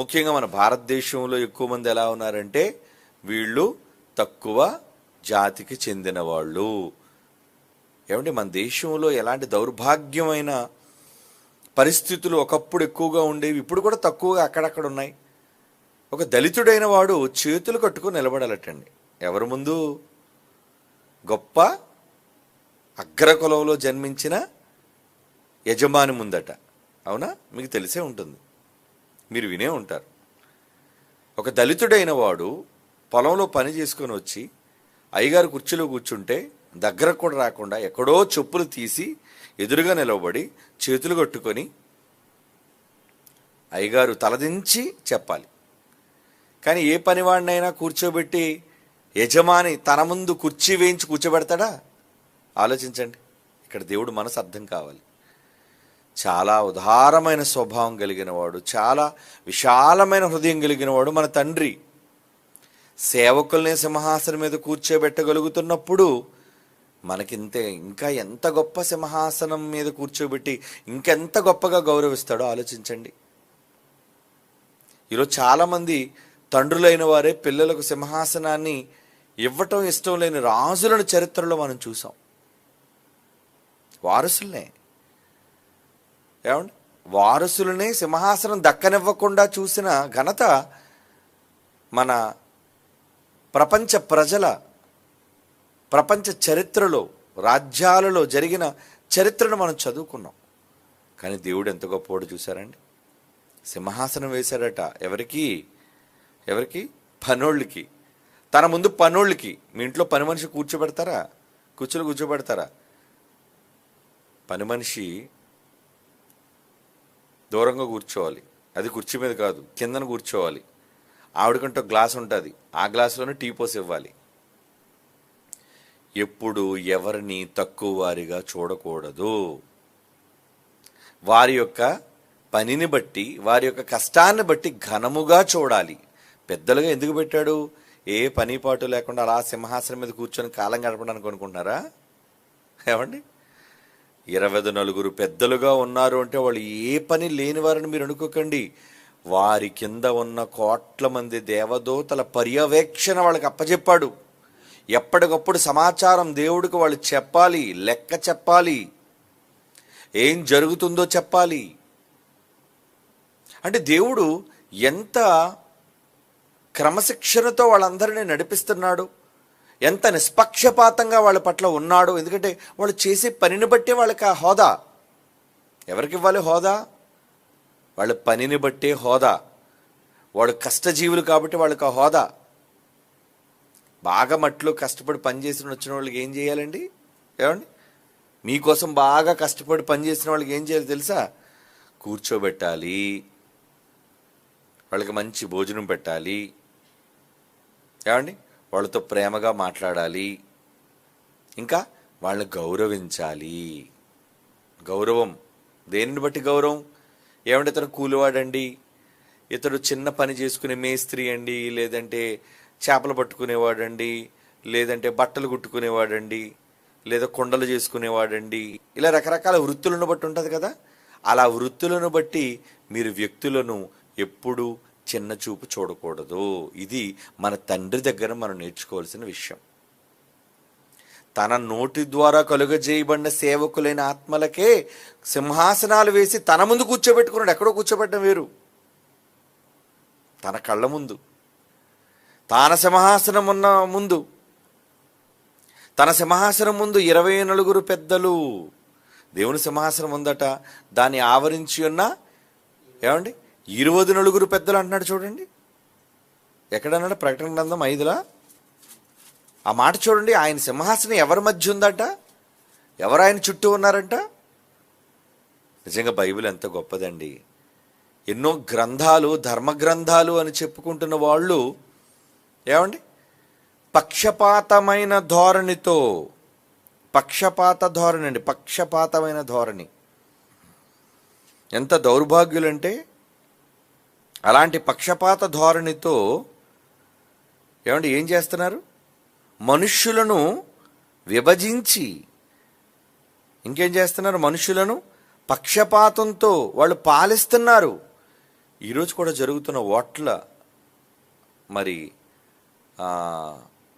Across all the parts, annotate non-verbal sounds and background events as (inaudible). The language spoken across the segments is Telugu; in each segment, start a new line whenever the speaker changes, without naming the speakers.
ముఖ్యంగా మన భారతదేశంలో ఎక్కువ మంది ఎలా ఉన్నారంటే వీళ్ళు తక్కువ జాతికి చెందిన వాళ్ళు. ఏమంటే మన దేశంలో ఎలాంటి దౌర్భాగ్యమైన పరిస్థితులు ఒకప్పుడు ఎక్కువగా ఉండేవి ఇప్పుడు కూడా తక్కువగా అక్కడక్కడ ఉన్నాయి. ఒక దళితుడైన వాడు చేతులు కట్టుకుని నిలబడాలటండి. ఎవరి ముందు గొప్ప అగ్రకులంలో జన్మించిన యజమాని ముందట. అవునా? మీకు తెలిసే ఉంటుంది. మీరు వినే ఉంటారు. ఒక దళితుడైన వాడు పొలంలో పని చేసుకొని వచ్చి అయ్యగారు కుర్చీలో కూర్చుంటే దగ్గరకు కూడా రాకుండా ఎక్కడో చెప్పులు తీసి ఎదురుగా నిలవబడి చేతులు కట్టుకొని అయ్యగారు తలదించి చెప్పాలి. కానీ ఏ పనివాడినైనా కూర్చోబెట్టి యజమాని తన ముందు కుర్చీ వేయించి కూర్చోబెడతాడా? ఆలోచించండి. ఇక్కడ దేవుడు మనసు అర్థం కావాలి. చాలా ఉదారమైన స్వభావం కలిగినవాడు చాలా విశాలమైన హృదయం కలిగినవాడు మన తండ్రి. సేవకుల్ని సింహాసనం మీద కూర్చోబెట్టగలుగుతున్నప్పుడు మనకింతే ఇంకా ఎంత గొప్ప సింహాసనం మీద కూర్చోబెట్టి ఇంకెంత గొప్పగా గౌరవిస్తాడో ఆలోచించండి. ఈరోజు చాలామంది తండ్రులైన వారే పిల్లలకు సింహాసనాన్ని ఇవ్వటం ఇష్టం లేని రాజులను చరిత్రలో మనం చూసాం. వారసులనే. ఏమండి? వారసులని సింహాసనం దక్కనివ్వకుండా చూసిన ఘనత మన ప్రపంచ ప్రజల ప్రపంచ చరిత్రలో రాజ్యాలలో జరిగిన చరిత్రను మనం చదువుకున్నాం. కానీ దేవుడు ఎంత గొప్పవాడు చూశారండి? సింహాసనం వేశాడట ఎవరికి? ఎవరికి? పనోళ్ళకి. తన ముందు పనోళ్ళకి. మీ ఇంట్లో పని మనిషి కూర్చోబెడతారా? కూర్చొని కూర్చోబెడతారా? పని మనిషి దూరంగా కూర్చోవాలి. అది కుర్చీ మీద కాదు కిందన కూర్చోవాలి. ఆవిడకంటే గ్లాస్ ఉంటుంది. ఆ గ్లాసులోనే టీ పోసి ఇవ్వాలి. ఎప్పుడు ఎవరిని తక్కువ వారిగా చూడకూడదు. వారి యొక్క పనిని బట్టి వారి యొక్క కష్టాన్ని బట్టి ఘనముగా చూడాలి. పెద్దలుగా ఎందుకు పెట్టాడు? ఏ పని పాటు లేకుండా అలా సింహాసనం మీద కూర్చొని కాలం గడపడానికి అనుకుంటున్నారా? ఏమండి? ఇరవై నలుగురు పెద్దలుగా ఉన్నారు అంటే వాళ్ళు ఏ పని లేని వారని మీరు అనుకోకండి. వారి కింద ఉన్న కోట్ల మంది దేవదూతల పర్యవేక్షణ వాళ్ళకి అప్పచెప్పాడు ఎప్పటికప్పుడు సమాచారం దేవుడికి వాళ్ళు చెప్పాలి లెక్క చెప్పాలి. ఏం జరుగుతుందో చెప్పాలి. అంటే దేవుడు ఎంత క్రమశిక్షణతో వాళ్ళందరినీ నడిపిస్తున్నాడు. ఎంత నిష్పక్షపాతంగా వాళ్ళ పట్ల ఉన్నాడు ఎందుకంటే వాళ్ళు చేసే పనిని బట్టే వాళ్ళకి ఆ హోదా. ఎవరికి ఇవ్వాలి హోదా? వాళ్ళ పనిని బట్టే హోదా. వాడు కష్టజీవులు కాబట్టి వాళ్ళకి ఆ హోదా. బాగా మట్లో కష్టపడి పనిచేసిన వచ్చిన వాళ్ళకి ఏం చేయాలండి? ఏమండి? మీకోసం బాగా కష్టపడి పనిచేసిన వాళ్ళకి ఏం చేయాలి తెలుసా? కూర్చోబెట్టాలి. వాళ్ళకి మంచి భోజనం పెట్టాలి. ఏమండి? వాళ్ళతో ప్రేమగా మాట్లాడాలి. ఇంకా వాళ్ళని గౌరవించాలి. గౌరవం. దేనిని బట్టి గౌరవం? ఏమంటే ఇతను కూలివాడండి. ఇతడు చిన్న పని చేసుకునే మేస్త్రి అండి లేదంటే చేపలు పట్టుకునేవాడండి లేదంటే బట్టలు కుట్టుకునేవాడండి లేదా కొండలు చేసుకునేవాడండి. ఇలా రకరకాల వృత్తులను బట్టి ఉంటుంది కదా. అలా వృత్తులను బట్టి మీరు వ్యక్తులను ఎప్పుడూ చిన్న చూపు చూడకూడదు. ఇది మన తండ్రి దగ్గర మనం నేర్చుకోవాల్సిన విషయం. తన నోటి ద్వారా కలుగజేయబడిన సేవకులైన ఆత్మలకే సింహాసనాలు వేసి తన ముందు కూర్చోబెట్టుకున్నాడు. ఎక్కడో కూర్చోబెట్టడం వేరు. తన కళ్ళ ముందు. తాన సింహాసనం ఉన్న ముందు. తన సింహాసనం ముందు ఇరవై నలుగురు పెద్దలు. దేవుని సింహాసనం ఉందట. దాన్ని ఆవరించి ఉన్న ఏమండి? ఇరువది నలుగురు పెద్దలు అంటున్నాడు చూడండి. ఎక్కడన్నాడు? ప్రకటన గ్రంథం ఐదులా? ఆ మాట చూడండి ఆయన సింహాసనం ఎవరి మధ్య ఉందట? ఎవరు ఆయన చుట్టూ ఉన్నారంట? నిజంగా బైబిల్ ఎంత గొప్పదండి. ఎన్నో గ్రంథాలు ధర్మ గ్రంథాలు అని చెప్పుకుంటున్న వాళ్ళు ఏమండి? పక్షపాతమైన ధోరణితో పక్షపాత ధోరణి అండి పక్షపాతమైన ధోరణి. ఎంత దౌర్భాగ్యులంటే అలాంటి పక్షపాత ధోరణితో ఏమంటే ఏం చేస్తున్నారు? మనుష్యులను విభజించి ఇంకేం చేస్తున్నారు? మనుషులను పక్షపాతంతో వాళ్ళు పాలిస్తున్నారు. ఈరోజు కూడా జరుగుతున్న ఓట్ల మరి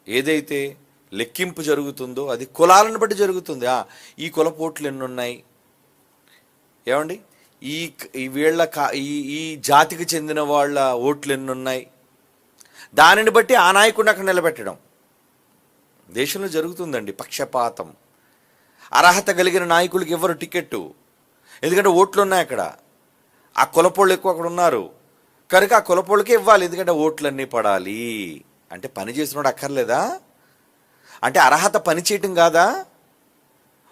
ఏదైతే లెక్కింపు జరుగుతుందో అది కులాలను బట్టి జరుగుతుంది. ఈ కులపోట్లు ఎన్నున్నాయి? ఏమండి? ఈ ఈ వీళ్ళ కా- ఈ ఈ జాతికి చెందిన వాళ్ళ ఓట్లు ఎన్ని ఉన్నాయి దానిని బట్టి ఆ నాయకుడిని అక్కడ నిలబెట్టడం. దేశంలో జరుగుతుందండి పక్షపాతం. అర్హత కలిగిన నాయకులకి ఇవ్వరు టికెట్టు? ఎందుకంటే ఓట్లు ఉన్నాయి అక్కడ. ఆ కులపోళ్ళు ఎక్కువ అక్కడ ఉన్నారు. కనుక ఆ కులపోళ్ళకే ఇవ్వాలి ఎందుకంటే ఓట్లన్నీ పడాలి. అంటే పని చేసినోడు అక్కర్లేదా? అంటే అర్హత పని చేయటం కాదా?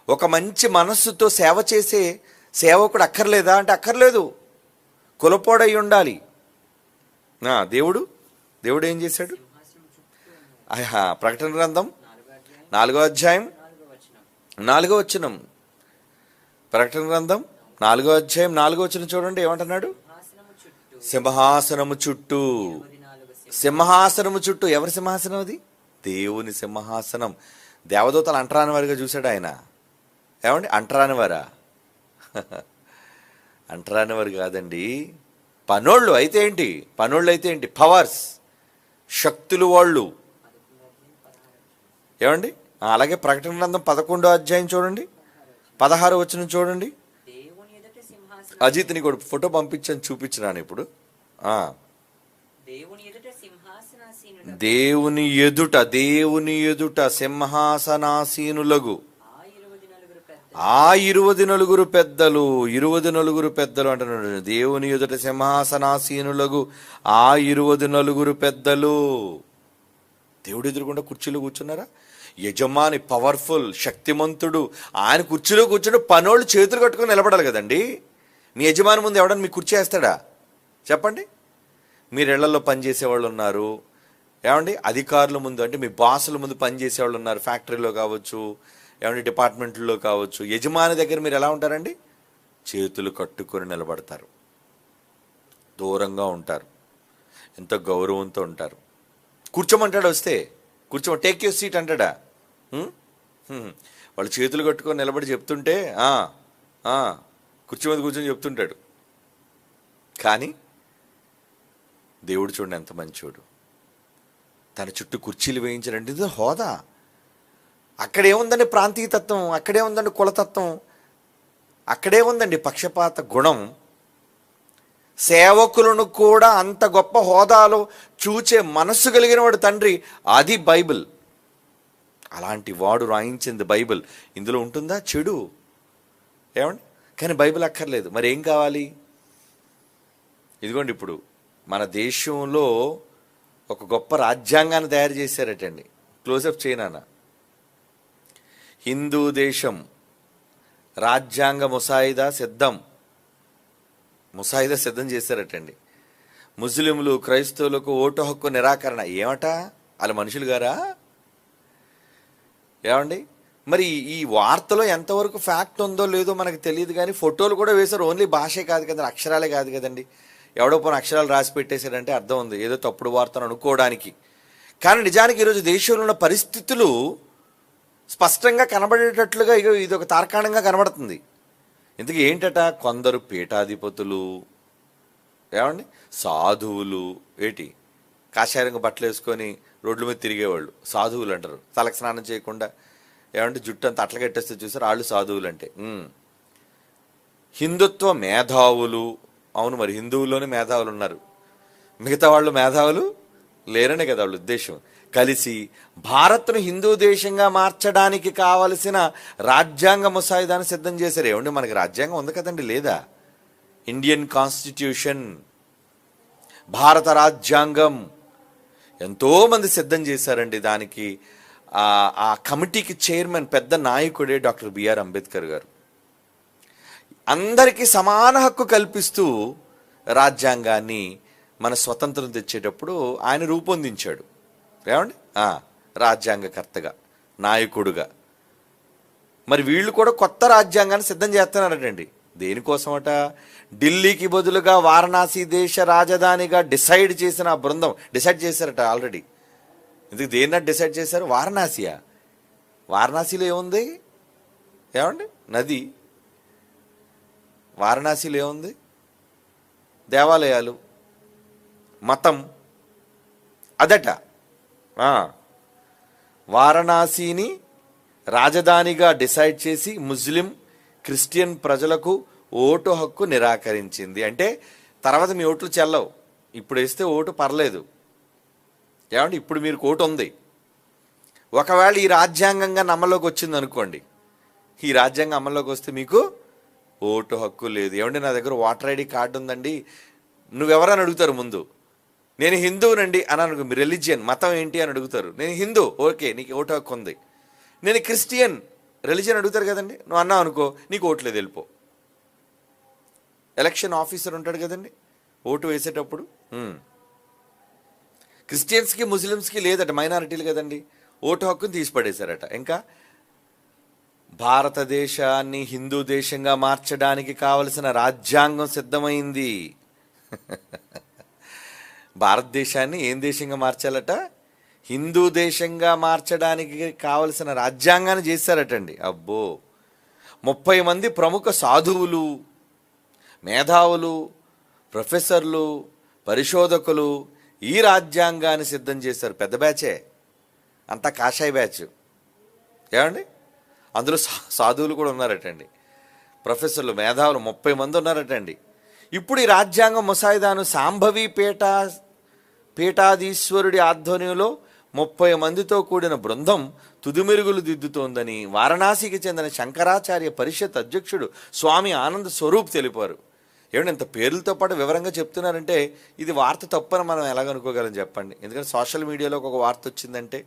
ఒక మంచి మనస్సుతో సేవ చేసే సేవకుడు అక్కర్లేదా అంటే అక్కర్లేదు. కులపోడై ఉండాలి. దేవుడు దేవుడు ఏం చేశాడు? ప్రకటన గ్రంథం నాలుగో అధ్యాయం నాలుగో వచనం. ప్రకటన గ్రంథం నాలుగో అధ్యాయం నాలుగో వచనం చూడండి ఏమంటున్నాడు? సింహాసనము చుట్టూ. సింహాసనము చుట్టూ. ఎవరి సింహాసనం అది? దేవుని సింహాసనం. దేవదూతలు అంటరాని వారిగా చూశాడు ఆయన. ఏమండి? అంటరాని వారా (laughs) అంటరానివారు కాదండి. పనోళ్ళు అయితే ఏంటి? పనోళ్ళు అయితే ఏంటి? పవర్స్. శక్తులు వాళ్ళు. ఏమండి? అలాగే ప్రకటన గ్రంథం పదకొండో అధ్యాయం చూడండి. పదహారు వచ్చిన చూడండి.
అజిత్ని కూడా
అజిత్ నీకు ఫోటో పంపించాను చూపించినాను ఇప్పుడు.
దేవుని ఎదుట
దేవుని ఎదుట దేవుని ఎదుట సింహాసనాసీనులగు
ఆ ఇరువది నలుగురు పెద్ద
ఆ ఇరువది నలుగురు పెద్దలు ఇరువది నలుగురు పెద్దలు అంటున్నాడు. దేవుని ఎదుట సింహాసనాసీనులకు ఆ ఇరువది నలుగురు పెద్దలు. దేవుడు ఎదురుకుండా కుర్చీలో కూర్చున్నారా? యజమాని పవర్ఫుల్ శక్తిమంతుడు. ఆయన కుర్చీలో కూర్చుని పనోళ్ళు చేతులు కట్టుకొని నిలబడాలి కదండి. మీ యజమాని ముందు ఎవడన్నా మీ కుర్చీ వేస్తాడా? చెప్పండి. మీరు ఇళ్ళలో పనిచేసే వాళ్ళు ఉన్నారు. ఏమండి? అధికారుల ముందు అంటే మీ బాసుల ముందు పనిచేసే వాళ్ళు ఉన్నారు. ఫ్యాక్టరీలో కావచ్చు ఏమంటే డిపార్ట్మెంట్లో కావచ్చు యజమాని దగ్గర మీరు ఎలా ఉంటారండి? చేతులు కట్టుకొని నిలబడతారు. దూరంగా ఉంటారు. ఎంతో గౌరవంతో ఉంటారు. కూర్చోమంటాడు వస్తే? కూర్చో టేక్ యూర్ సీట్ అంటాడా? వాళ్ళు చేతులు కట్టుకొని నిలబడి చెప్తుంటే "ఆ, మీద కూర్చొని చెప్తుంటాడు. కానీ దేవుడు చూడండి ఎంత మంచోడు. తన చుట్టూ కుర్చీలు వేయించారంటే ఇది హోదా. అక్కడే ఉందండి ప్రాంతీయతత్వం అక్కడే ఉందండి కులతత్వం. అక్కడే ఉందండి పక్షపాత గుణం. సేవకులను కూడా అంత గొప్ప హోదాలో చూచే మనస్సు కలిగిన వాడు తండ్రి అది బైబిల్. అలాంటి వాడు రాయించింది బైబిల్. ఇందులో ఉంటుందా? చెడు. ఏమండి? కానీ బైబిల్ అక్కర్లేదు. మరి ఏం కావాలి? ఇదిగోండి ఇప్పుడు మన దేశంలో ఒక గొప్ప రాజ్యాంగాన్ని తయారు చేశారటండి. క్లోజప్ చేయనా హిందూ దేశం రాజ్యాంగ ముసాయిదా సిద్ధం. ముసాయిదా సిద్ధం చేశారటండి. ముస్లింలు క్రైస్తవులకు ఓటు హక్కు నిరాకరణ ఏమట? వాళ్ళ మనుషులు గారా? ఏమండి? మరి ఈ వార్తలో ఎంతవరకు ఫ్యాక్ట్ ఉందో లేదో మనకు తెలియదు కానీ ఫోటోలు కూడా వేశారు. ఓన్లీ భాషే కాదు కదండి అక్షరాలే కాదు కదండి. ఎవడో పోనీ అక్షరాలు రాసి పెట్టేశాడంటే అర్థం ఉంది. ఏదో తప్పుడు వార్తను అనుకోవడానికి. కానీ నిజానికి ఈరోజు దేశంలో ఉన్న పరిస్థితులు స్పష్టంగా కనబడేటట్లుగా ఇగో ఇది ఒక తార్కాణంగా కనబడుతుంది. ఇంతకీ ఏంటట? కొందరు పీఠాధిపతులు ఏమండి? సాధువులు ఏటి? కాషాయరంగ బట్టలు వేసుకొని రోడ్ల మీద తిరిగేవాళ్ళు. సాధువులు అంటారు. తలకు స్నానం చేయకుండా ఏమంటే జుట్టు అంత అట్ల కట్టేస్తే చూసారు వాళ్ళు సాధువులు అంటే హిందుత్వ మేధావులు. అవును మరి హిందువుల్లోనే మేధావులు ఉన్నారు మిగతా వాళ్ళు మేధావులు లేరనే కదా వాళ్ళ ఉద్దేశం. కలిసి భారత్ను హిందూ దేశంగా మార్చడానికి కావలసిన రాజ్యాంగ ముసాయిదాన్ని సిద్ధం చేశారు. ఏమండి మనకి రాజ్యాంగం ఉంది కదండి లేదా? ఇండియన్ కాన్స్టిట్యూషన్ భారత రాజ్యాంగం ఎంతోమంది సిద్ధం చేశారండి. దానికి ఆ కమిటీకి చైర్మన్ పెద్ద నాయకుడే డాక్టర్ బిఆర్ అంబేద్కర్ గారు. అందరికీ సమాన హక్కు కల్పిస్తూ రాజ్యాంగాన్ని మన స్వతంత్రం తెచ్చేటప్పుడు ఆయన రూపొందించాడు. ఏమండి? రాజ్యాంగకర్తగా నాయకుడుగా. మరి వీళ్ళు కూడా కొత్త రాజ్యాంగాన్ని సిద్ధం చేస్తున్నారటండి. దేనికోసమట? ఢిల్లీకి బదులుగా వారణాసి దేశ రాజధానిగా డిసైడ్ చేసిన ఆ బృందం డిసైడ్ చేశారట ఆల్రెడీ. ఇందుకు దేన్నట్టు డిసైడ్ చేశారు? వారణాసియా. వారణాసిలో ఏముంది? ఏమండి? నది. వారణాసిలో ఏముంది? దేవాలయాలు. మతం. అదట. వారణాసిని రాజధానిగా డిసైడ్ చేసి ముస్లిం క్రిస్టియన్ ప్రజలకు ఓటు హక్కు నిరాకరించింది. అంటే తర్వాత మీ ఓట్లు చెల్లవు. ఇప్పుడు వేస్తే ఓటు పర్లేదు. ఏమంటే ఇప్పుడు మీరు ఓటు ఉంది ఒకవేళ ఈ రాజ్యాంగంగా అమల్లోకి వచ్చింది అనుకోండి ఈ రాజ్యాంగం అమల్లోకి వస్తే మీకు ఓటు హక్కు లేదు. ఏమంటే నా దగ్గర ఓటర్ ఐడి కార్డు ఉందండి. నువ్వెవరని అడుగుతారు ముందు? నేను హిందువునండి అని అనుకో మీ రిలీజియన్ మతం ఏంటి అని అడుగుతారు. నేను హిందూ ఓకే నీకు ఓటు హక్కు ఉంది. నేను క్రిస్టియన్ రిలీజియన్ అడుగుతారు కదండి. నువ్వు అన్నావు అనుకో నీకు ఓట్లేదు వెళ్ళిపో. ఎలక్షన్ ఆఫీసర్ ఉంటాడు కదండి. ఓటు వేసేటప్పుడు క్రిస్టియన్స్కి ముస్లిమ్స్కి లేదట మైనారిటీలు కదండి. ఓటు హక్కుని తీసిపడేశారట. ఇంకా భారతదేశాన్ని హిందూ దేశంగా మార్చడానికి కావలసిన రాజ్యాంగం సిద్ధమైంది. (laughs) భారతదేశాన్ని ఏం దేశంగా మార్చాలట? హిందూ దేశంగా మార్చడానికి కావలసిన రాజ్యాంగాన్ని చేశారటండి. అబ్బో! ముప్పై మంది ప్రముఖ సాధువులు మేధావులు ప్రొఫెసర్లు పరిశోధకులు ఈ రాజ్యాంగాన్ని సిద్ధం చేశారు. పెద్ద బ్యాచే. అంతా కాషాయ బ్యాచ్. ఏమండి? అందులో సా- సాధువులు కూడా ఉన్నారటండి. ప్రొఫెసర్లు మేధావులు ముప్పై మంది ఉన్నారటండి. ఇప్పుడు ఈ రాజ్యాంగ ముసాయిదాను సాంభవి పీఠ పీఠాధీశ్వరుడి ఆధ్వర్యంలో ముప్పై మందితో కూడిన బృందం తుదిమెరుగులు దిద్దుతోందని వారణాసికి చెందిన శంకరాచార్య పరిషత్ అధ్యక్షుడు స్వామి ఆనంద్ స్వరూప్ తెలిపారు. ఏమంటే ఇంత పేర్లతో పాటు వివరంగా చెప్తున్నారంటే ఇది వార్త తప్పని మనం ఎలాగనుకోగలం చెప్పండి. ఎందుకంటే సోషల్ మీడియాలోకి ఒక వార్త వచ్చిందంటే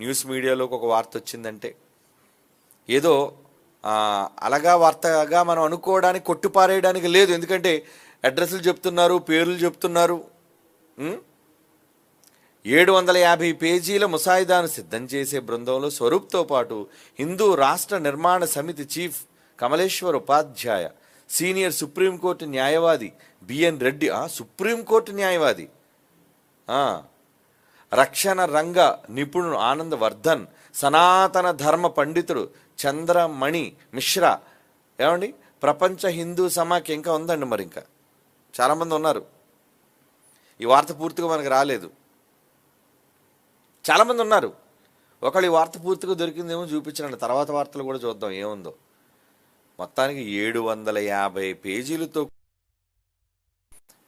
న్యూస్ మీడియాలోకి ఒక వార్త వచ్చిందంటే ఏదో అలగా వార్తగా మనం అనుకోవడానికి కొట్టుపారేయడానికి లేదు. ఎందుకంటే అడ్రస్లు చెప్తున్నారు పేర్లు చెప్తున్నారు. ఏడు వందల యాభై పేజీల ముసాయిదాను సిద్ధం చేసే బృందంలో స్వరూప్తో పాటు హిందూ రాష్ట్ర నిర్మాణ సమితి chief Kamaleshwar Upadhyaya senior supreme court న్యాయవాది బిఎన్ రెడ్డి. సుప్రీంకోర్టు న్యాయవాది. రక్షణ రంగ నిపుణుడు ఆనంద్ వర్ధన్ సనాతన ధర్మ పండితుడు చంద్రమణి మిశ్రా. ఏమండి? ప్రపంచ హిందూ సమాఖ్య ఇంకా ఉందండి మరి ఇంకా. చాలామంది ఉన్నారు. ఈ వార్త పూర్తిగా మనకు రాలేదు. చాలామంది ఉన్నారు. ఒకళ్ళు ఈ వార్త పూర్తిగా దొరికిందేమో చూపించండి తర్వాత వార్తలు కూడా చూద్దాం ఏముందో. మొత్తానికి ఏడు వందల యాభై పేజీలతో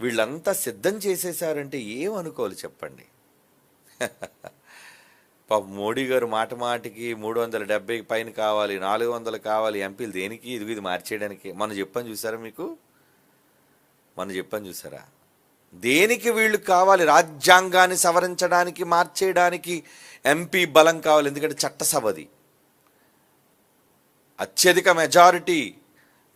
వీళ్ళంతా సిద్ధం చేసేసారంటే ఏమనుకోవాలి చెప్పండి? (laughs) పాప మోడీ గారు మాట మాటికి మూడు వందల డెబ్బై పైన కావాలి నాలుగు వందలు కావాలి ఎంపీలు దేనికి? ఇది ఇది మార్చేయడానికి. మనం చెప్పని చూసారా మీకు? మనం చెప్పని చూసారా? దేనికి వీళ్ళు కావాలి? రాజ్యాంగాన్ని సవరించడానికి మార్చేయడానికి ఎంపీ బలం కావాలి. ఎందుకంటే చట్టసభది అత్యధిక మెజారిటీ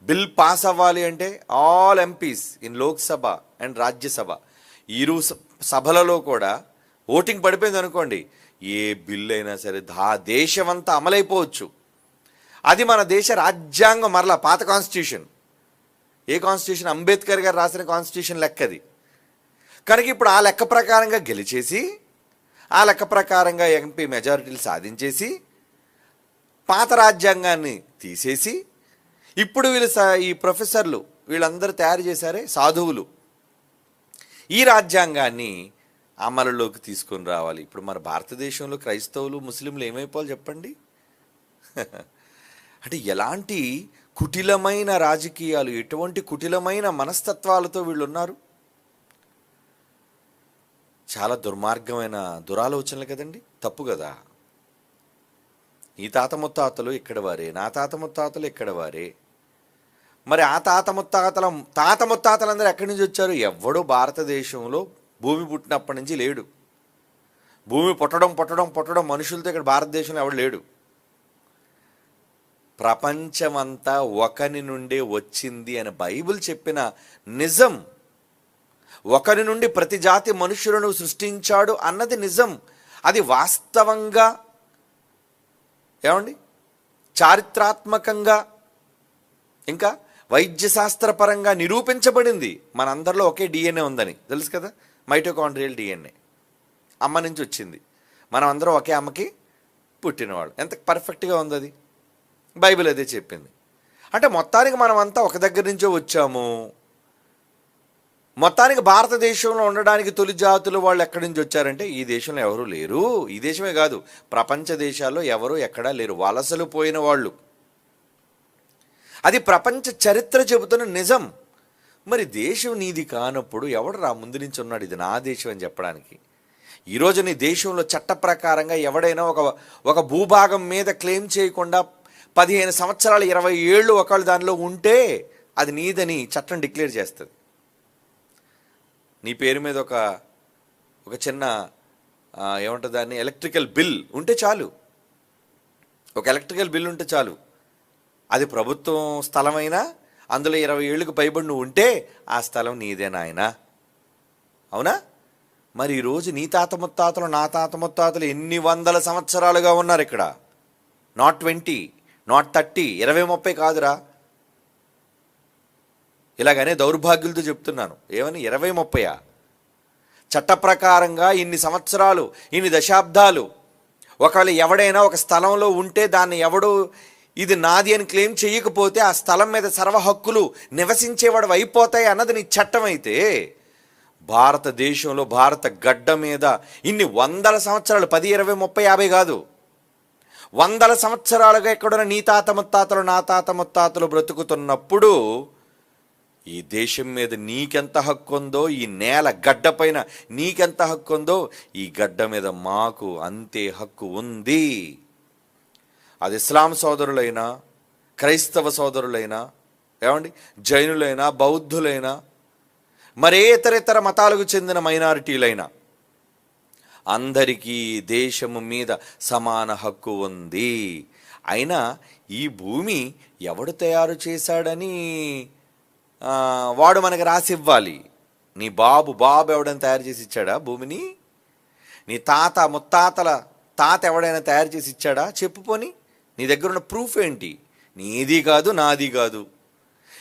బిల్ పాస్ అవ్వాలి అంటే all MPs in Lok Sabha and Rajya Sabha ఇరు స- సభలలో కూడా ఓటింగ్ పడిపోయింది అనుకోండి. ఏ బిల్ అయినా సరే దా దేశమంతా అమలైపోవచ్చు. అది మన దేశ రాజ్యాంగం మరలా పాత కాన్స్టిట్యూషన్. ఏ కాన్స్టిట్యూషన్? అంబేద్కర్ గారు రాసిన కాన్స్టిట్యూషన్ లెక్కది. కనుక ఇప్పుడు ఆ లెక్క ప్రకారంగా గెలిచేసి ఆ లెక్క ప్రకారంగా ఎంపీ మెజారిటీలు సాధించేసి పాత రాజ్యాంగాన్ని తీసేసి ఇప్పుడు వీళ్ళు స- ఈ ప్రొఫెసర్లు వీళ్ళందరూ తయారు చేశారే సాధువులు. ఈ రాజ్యాంగాన్ని అమలులోకి తీసుకొని రావాలి. ఇప్పుడు మన భారతదేశంలో క్రైస్తవులు ముస్లింలు ఏమైపోవాలి చెప్పండి? (laughs) అంటే ఎలాంటి కుటిలమైన రాజకీయాలు ఎటువంటి కుటిలమైన మనస్తత్వాలతో వీళ్ళు ఉన్నారు చాలా దుర్మార్గమైన దురాలోచనలు కదండి. తప్పు కదా. ఈ తాత ముత్తాతలు ఇక్కడ వారే? నా తాత ముత్తాతలు ఇక్కడ వారే? మరి ఆ తాత ముత్తాతల తాత ముత్తాతలందరూ ఎక్కడి నుంచి వచ్చారు? ఎవ్వడూ భారతదేశంలో భూమి పుట్టినప్పటి నుంచి లేడు. భూమి పుట్టడం పుట్టడం పుట్టడం మనుషులతో ఇక్కడ భారతదేశంలో ఎవడు లేడు. ప్రపంచమంతా ఒకని నుండే వచ్చింది అని బైబిల్ చెప్పిన నిజం. ఒకరి నుండి ప్రతి జాతి మనుషులను సృష్టించాడు అన్నది నిజం. అది వాస్తవంగా ఏమండి? చారిత్రాత్మకంగా ఇంకా వైద్యశాస్త్రపరంగా నిరూపించబడింది. మనందరిలో ఒకే డిఎన్ఏ ఉందని. తెలుసు కదా? మైటోకాండ్రియల్ డిఎన్ఏ అమ్మ నుంచి వచ్చింది. మనం అందరం ఒకే అమ్మకి పుట్టినవాడు ఎంత పర్ఫెక్ట్గా ఉంది అది బైబిల్ అదే చెప్పింది. అంటే మొత్తానికి మనం అంతా ఒక దగ్గర నుంచో వచ్చాము. మొత్తానికి భారతదేశంలో ఉండడానికి తొలి జాతులు వాళ్ళు ఎక్కడి నుంచి వచ్చారంటే ఈ దేశంలో ఎవరూ లేరు. ఈ దేశమే కాదు ప్రపంచ దేశాల్లో ఎవరు ఎక్కడా లేరు. వలసలు పోయిన వాళ్ళు. అది ప్రపంచ చరిత్ర చెబుతున్న నిజం. మరి దేశం నీది కానప్పుడు ఎవడు రా ముందు నుంచి ఉన్నాడు? ఇది నా దేశం అని చెప్పడానికి. ఈరోజు నీ దేశంలో చట్ట ప్రకారంగా ఎవడైనా ఒక ఒక భూభాగం మీద క్లెయిమ్ చేయకుండా పదిహేను సంవత్సరాలు ఇరవై ఏళ్ళు ఒకళ్ళు దానిలో ఉంటే అది నీదని చట్టం డిక్లేర్ చేస్తుంది. నీ పేరు మీద ఒక ఒక చిన్న ఏమంటుంది దాన్ని? ఎలక్ట్రికల్ బిల్ ఉంటే చాలు. ఒక ఎలక్ట్రికల్ బిల్ ఉంటే చాలు. అది ప్రభుత్వం స్థలమైనా అందులో ఇరవై ఏళ్ళకు పైబడి నువ్వు ఉంటే ఆ స్థలం నీదే నాయనా. అవునా? మరి ఈరోజు నీ తాత ముత్తాతలు నా తాత ముత్తాతలు ఎన్ని వందల సంవత్సరాలుగా ఉన్నారు ఇక్కడ? నాట్ ట్వంటీ నాట్ థర్టీ ఇరవై ముప్పై కాదురా. ఇలాగనే దౌర్భాగ్యులతో చెప్తున్నాను. ఏమని? ఇరవై ముప్పయా? చట్ట ప్రకారంగా ఇన్ని సంవత్సరాలు ఇన్ని దశాబ్దాలు ఒకవేళ ఎవడైనా ఒక స్థలంలో ఉంటే దాన్ని ఎవడు ఇది నాది అని క్లెయిమ్ చేయకపోతే ఆ స్థలం మీద సర్వ హక్కులు నివసించేవాడు అయిపోతాయి అన్నది నీ చట్టం అయితే భారతదేశంలో భారత గడ్డ మీద ఇన్ని వందల సంవత్సరాలు పది ఇరవై ముప్పై యాభై కాదు. వందల సంవత్సరాలుగా ఎక్కడున్న నీ తాత ముత్తాతలు నా తాత ముత్తాతలు బ్రతుకుతున్నప్పుడు ఈ దేశం మీద నీకెంత హక్కు ఉందో ఈ నేల గడ్డ పైన నీకెంత హక్కు ఉందో ఈ గడ్డ మీద మాకు అంతే హక్కు ఉంది. అది ఇస్లాం సోదరులైనా క్రైస్తవ సోదరులైనా ఏమండి? జైనులైనా బౌద్ధులైనా మరే ఇతర ఇతర మతాలకు చెందిన మైనారిటీలైనా అందరికీ దేశము మీద సమాన హక్కు ఉంది. అయినా ఈ భూమి ఎవడు తయారు చేశాడని వాడు మనకి రాసి ఇవ్వాలి. నీ బాబు బాబు ఎవడైనా తయారు చేసి ఇచ్చాడా భూమిని? నీ తాత ముత్తాతల తాత ఎవడైనా తయారు చేసి ఇచ్చాడా? చెప్పుకొని నీ దగ్గర ఉన్న ప్రూఫ్ ఏంటి? నీది కాదు నాది కాదు.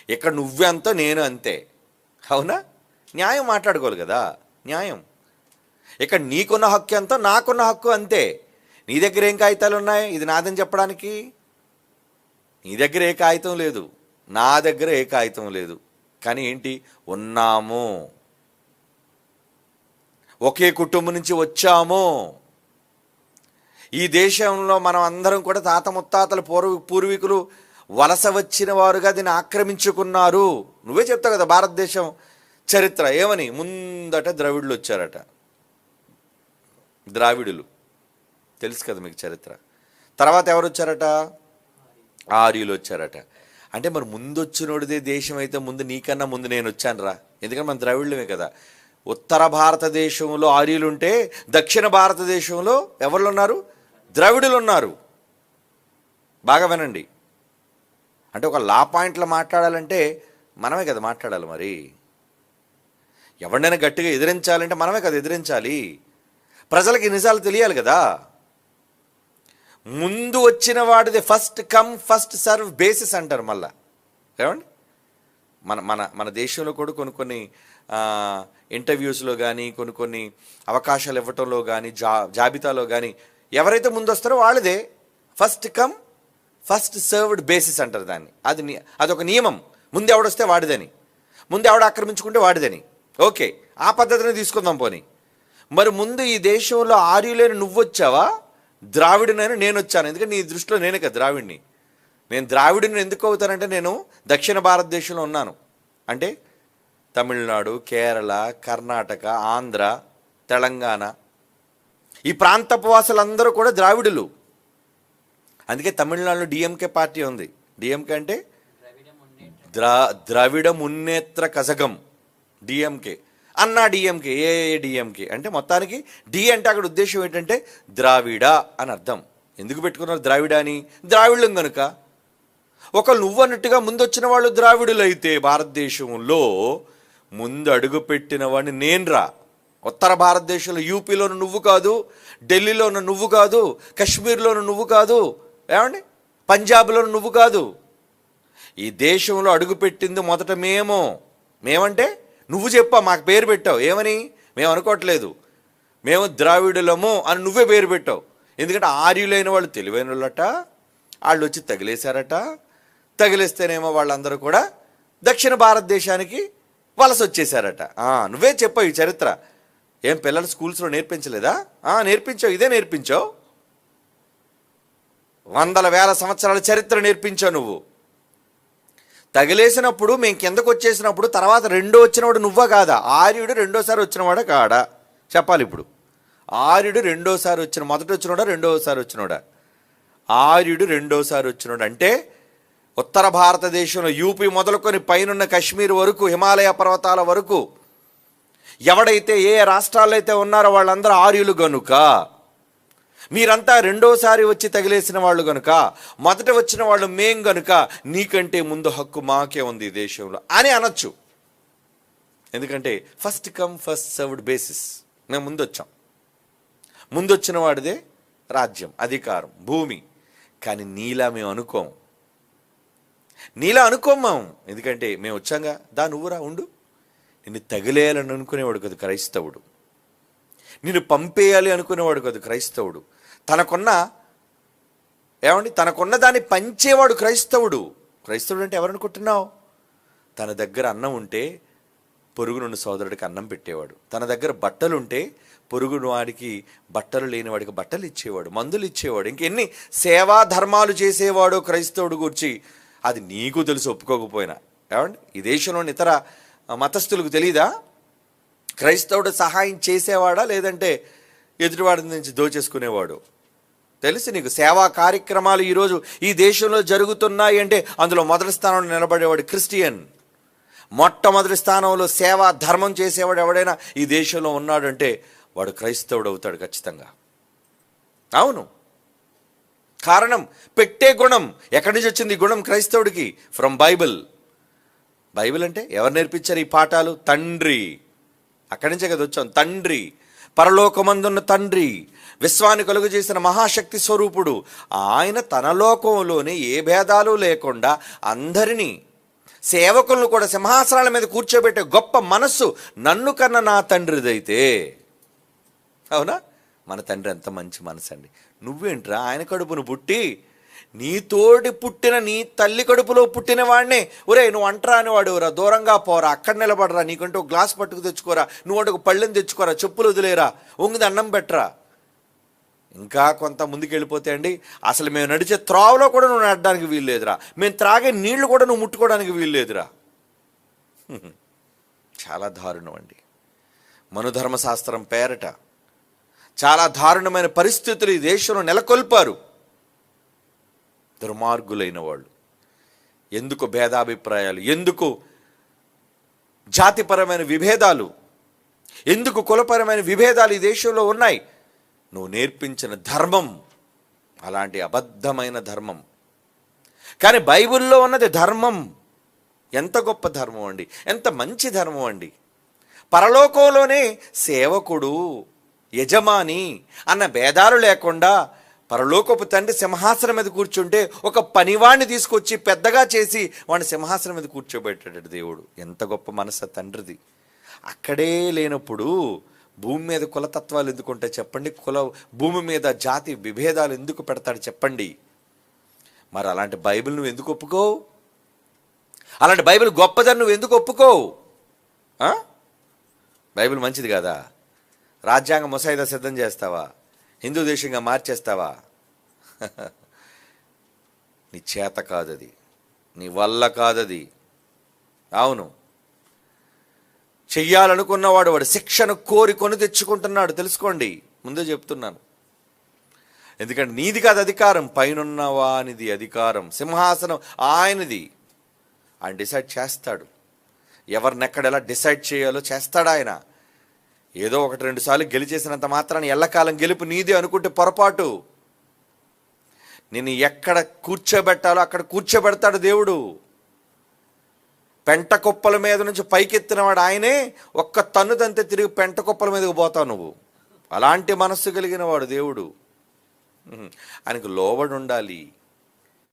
ఇక్కడ నువ్వెంత నేను అంతే. అవునా? న్యాయం మాట్లాడుకోవాలి కదా? న్యాయం. ఇక్కడ నీకున్న హక్కు ఎంత నాకున్న హక్కు అంతే. నీ దగ్గర ఏం కాగితాలు ఉన్నాయి? ఇది నాదని చెప్పడానికి? నీ దగ్గర ఏ కాగితం లేదు. నా దగ్గర ఏ కాగితం లేదు. కానీ ఏంటి? ఉన్నాము. ఒకే కుటుంబం నుంచి వచ్చాము. ఈ దేశంలో మనం అందరం కూడా తాత ముత్తాతలు పూర్వ పూర్వీకులు వలస వచ్చిన వారుగా దీన్ని ఆక్రమించుకున్నారు. నువ్వే చెప్తావు కదా భారతదేశం చరిత్ర. ఏమని? ముందట ద్రవిడులు వచ్చారట. ద్రావిడులు. తెలుసు కదా మీకు చరిత్ర. తర్వాత ఎవరు వచ్చారట? ఆర్యులు వచ్చారట. అంటే మరి ముందు వచ్చినోడిదే దేశం అయితే ముందు నీకన్నా ముందు నేను వచ్చాను రా. ఎందుకంటే మన ద్రవిడులమే కదా. ఉత్తర భారతదేశంలో ఆర్యులు ఉంటే దక్షిణ భారతదేశంలో ఎవరు ఉన్నారు ద్రవిడులు ఉన్నారు బాగా వినండి. అంటే ఒక లా పాయింట్లో మాట్లాడాలంటే మనమే కదా మాట్లాడాలి మరి. ఎవరినైనా గట్టిగా ఎదిరించాలంటే మనమే కదా ఎదిరించాలి. ప్రజలకి నిజాలు తెలియాలి కదా. ముందు వచ్చిన వాడిది first come first serve basis అంటారు మళ్ళా. ఏమండి? మన మన మన దేశంలో కూడా కొన్ని కొన్ని ఇంటర్వ్యూస్లో కానీ కొన్ని కొన్ని అవకాశాలు ఇవ్వటంలో కానీ జా జాబితాలో కానీ ఎవరైతే ముందు వస్తారో వాళ్ళదే. First come first served basis అంటారు దాన్ని. అది అదొక నియమం. ముందు ఎవడొస్తే వాడిదని. ముందు ఎవడ ఆక్రమించుకుంటే వాడిదని. ఓకే ఆ పద్ధతిని తీసుకుందాం పోనీ. మరి ముందు ఈ దేశంలో ఆర్యులేని నువ్వు వచ్చావా ద్రావిడునైనా నేను వచ్చాను ఎందుకంటే నీ దృష్టిలో నేనే కదా ద్రావిడిని. నేను ద్రావిడిని ఎందుకు అవుతానంటే నేను దక్షిణ భారతదేశంలో ఉన్నాను. అంటే తమిళనాడు కేరళ కర్ణాటక ఆంధ్ర తెలంగాణ ఈ ప్రాంతపు వాసులందరూ కూడా ద్రావిడులు. అందుకే తమిళనాడులో డిఎంకే పార్టీ ఉంది. డిఎంకే అంటే draw Dravida Munnetra Kazhagam DMK Anna DMK A DMK అంటే మొత్తానికి డి అంటే అక్కడ ఉద్దేశం ఏంటంటే ద్రావిడ అని అర్థం. ఎందుకు పెట్టుకున్నారు ద్రావిడ అని? ద్రావిడం కనుక ఒక నువ్వన్నట్టుగా ముందొచ్చిన ముందు వచ్చిన వాళ్ళు ద్రావిడులైతే భారతదేశంలో ముందు అడుగు పెట్టిన వాడిని నేనురా ఉత్తర భారతదేశంలో యూపీలోను నువ్వు కాదు ఢిల్లీలోను నువ్వు కాదు కాశ్మీర్లోను నువ్వు కాదు. ఏమండి? పంజాబ్లోను నువ్వు కాదు. ఈ దేశంలో అడుగుపెట్టింది మొదట మేము. మేమంటే నువ్వు చెప్పా మాకు పేరు పెట్టావు. ఏమని? మేము అనుకోవట్లేదు. మేము ద్రావిడులము అని నువ్వే పేరు పెట్టావు. ఎందుకంటే ఆర్యులైన వాళ్ళు తెలివైన వాళ్ళట వాళ్ళు వచ్చి తగిలేశారట. తగిలేస్తేనేమో వాళ్ళందరూ కూడా దక్షిణ భారతదేశానికి వలస వచ్చేసారట నువ్వే చెప్పావు ఈ చరిత్ర. ఏం పిల్లలు స్కూల్స్లో నేర్పించలేదా? ఆ, నేర్పించావు ఇదే నేర్పించావు. వందల వేల సంవత్సరాల చరిత్ర నేర్పించావు నువ్వు. తగిలేసినప్పుడు మేము కిందకు వచ్చేసినప్పుడు తర్వాత రెండో వచ్చినవాడు నువ్వా కాదా? ఆర్యుడు రెండోసారి వచ్చినవాడా కాడా చెప్పాలి ఇప్పుడు. ఆర్యుడు రెండోసారి వచ్చిన మొదట వచ్చినోడా రెండోసారి వచ్చినోడా? ఆర్యుడు రెండోసారి వచ్చినోడు? అంటే ఉత్తర భారతదేశంలో యూపీ మొదలుకొని పైనున్న కశ్మీర్ వరకు హిమాలయ పర్వతాల వరకు ఎవడైతే ఏ రాష్ట్రాల్లో అయితే ఉన్నారో వాళ్ళందరూ ఆర్యులు గనుక మీరంతా రెండోసారి వచ్చి తగిలేసిన వాళ్ళు గనుక మొదట వచ్చిన వాళ్ళు మేం గనుక నీకంటే ముందు హక్కు మాకే ఉంది ఈ దేశంలో అని అనొచ్చు. ఎందుకంటే first come first served basis మేము ముందు వచ్చాం ముందు వచ్చిన వాడిదే రాజ్యం అధికారం భూమి. కానీ నీలా మేము అనుకోము నీలా అనుకోం మేము ఎందుకంటే మేము వచ్చాంగా దా నువ్వురా ఉండు. నిన్ను తగిలేయాలని అనుకునేవాడు కదా క్రైస్తవుడు. నిన్ను పంపేయాలి అనుకునేవాడు కదా క్రైస్తవుడు. తనకున్న ఏమండి? తనకున్న దాన్ని పంచేవాడు క్రైస్తవుడు. క్రైస్తవుడు అంటే ఎవరనుకుంటున్నావు తన దగ్గర అన్నం ఉంటే పొరుగునున్న సోదరుడికి అన్నం పెట్టేవాడు. తన దగ్గర బట్టలు ఉంటే పొరుగును వాడికి బట్టలు లేని వాడికి బట్టలు ఇచ్చేవాడు మందులు ఇచ్చేవాడు. ఇంకెన్ని సేవా ధర్మాలు చేసేవాడు క్రైస్తవుడు గురించి అది నీకు తెలుసు ఒప్పుకోకపోయినా. ఏమండి? ఈ దేశంలోని ఇతర మతస్థులకు తెలీదా? క్రైస్తవుడు సహాయం చేసేవాడా? లేదంటే ఎదుటివాడి నుంచి దోచేసుకునేవాడు? తెలుసు నీకు సేవా కార్యక్రమాలు ఈరోజు ఈ దేశంలో జరుగుతున్నాయి అంటే అందులో మొదటి స్థానంలో నిలబడేవాడు క్రిస్టియన్. మొట్టమొదటి స్థానంలో సేవా ధర్మం చేసేవాడు ఎవడైనా ఈ దేశంలో ఉన్నాడంటే వాడు క్రైస్తవుడు అవుతాడు ఖచ్చితంగా. అవును. కారణం పెట్టే గుణం. ఎక్కడి నుంచి వచ్చింది గుణం క్రైస్తవుడికి? ఫ్రమ్ బైబిల్ బైబిల్ అంటే ఎవరు నేర్పించారు ఈ పాఠాలు? తండ్రి. అక్కడి నుంచే కదా వచ్చాం. తండ్రి. పరలోకమందున్న తండ్రి. విశ్వాన్ని కలుగు చేసిన మహాశక్తి స్వరూపుడు. ఆయన తన లోకంలోనే ఏ భేదాలు లేకుండా అందరినీ సేవకులను కూడా సింహాసనాల మీద కూర్చోబెట్టే గొప్ప మనస్సు నన్ను కన్న నా తండ్రిదైతే. అవునా? మన తండ్రి ఎంత మంచి మనసు అండి నువ్వేంట్రా ఆయన కడుపును పుట్టి నీ తోటి పుట్టిన నీ తల్లి కడుపులో పుట్టిన వాడినే ఒరే నువ్వు అంటరా అని రా దూరంగా పోరా అక్కడ నిలబడరా నీకంటే ఒక గ్లాస్ పట్టుకు తెచ్చుకోరా నువ్వు అంటే ఒక పళ్ళెం తెచ్చుకోరా చెప్పులు వదిలేరా ఒంగిది అన్నం పెట్టరా? ఇంకా కొంత ముందుకు వెళ్ళిపోతే అండి అసలు మేము నడిచే త్రోవలో కూడా నువ్వు నడడానికి వీలు లేదురా. మేము త్రాగే నీళ్ళు కూడా నువ్వు ముట్టుకోవడానికి వీలు లేదురా. (laughs) చాలా దారుణం అండి. మనుధర్మశాస్త్రం పేరట. చాలా దారుణమైన పరిస్థితులు ఈ దేశంలో నెలకొల్పారు. దుర్మార్గులైన వాళ్ళు ఎందుకు భేదాభిప్రాయాలు? ఎందుకు జాతిపరమైన విభేదాలు? ఎందుకు కులపరమైన విభేదాలు ఈ దేశంలో ఉన్నాయి? నువ్వు నేర్పించిన ధర్మం అలాంటి అబద్ధమైన ధర్మం. కానీ బైబిల్లో ఉన్నది ధర్మం. ఎంత గొప్ప ధర్మం అండి? ఎంత మంచి ధర్మం అండి? పరలోకంలోనే సేవకుడు యజమాని అన్న భేదాలు లేకుండా పరలోకపు తండ్రి సింహాసనం మీద కూర్చుంటే ఒక పనివాణ్ణి తీసుకొచ్చి పెద్దగా చేసి వాడిని సింహాసనం మీద కూర్చోబెట్టాడు దేవుడు. ఎంత గొప్ప మనసు తండ్రిది. అక్కడే లేనప్పుడు భూమి మీద కులతత్వాలు ఎందుకు ఉంటాయి చెప్పండి? కుల భూమి మీద జాతి విభేదాలు ఎందుకు పెడతాడు చెప్పండి? మరి అలాంటి బైబిల్ నువ్వు ఎందుకు ఒప్పుకోవు? అలాంటి బైబిల్ గొప్పదని నువ్వు ఎందుకు ఒప్పుకోవు? బైబిల్ మంచిది కదా? రాజ్యాంగ ముసాయిదా సిద్ధం చేస్తావా? హిందూ దేశంగా మార్చేస్తావా? (laughs) నీ చేత కాదది. నీ వల్ల కాదది. అవును. చెయ్యాలనుకున్నవాడు వాడు శిక్షను కోరికొని తెచ్చుకుంటున్నాడు. తెలుసుకోండి. ముందే చెప్తున్నాను. ఎందుకంటే నీది కాదు అధికారం. పైనున్నవానిది అధికారం. సింహాసనం ఆయనది. ఆయన డిసైడ్ చేస్తాడు. ఎవరినెక్కడ ఎలా డిసైడ్ చేయాలో చేస్తాడు ఆయన. ఏదో ఒకటి రెండు సార్లు గెలిచేసినంత మాత్రాన్ని ఎల్లకాలం గెలుపు నీదే అనుకుంటే పొరపాటు. నిన్ను ఎక్కడ కూర్చోబెట్టాలో అక్కడ కూర్చోబెడతాడు దేవుడు. పెంట కుప్పల మీద నుంచి పైకెత్తినవాడు ఆయనే ఒక్క తన్నుదంతే తిరిగి పెంట కుప్పల మీదకి పోతావు నువ్వు. అలాంటి మనస్సు కలిగిన వాడు దేవుడు. ఆయనకు లోబడి ఉండాలి.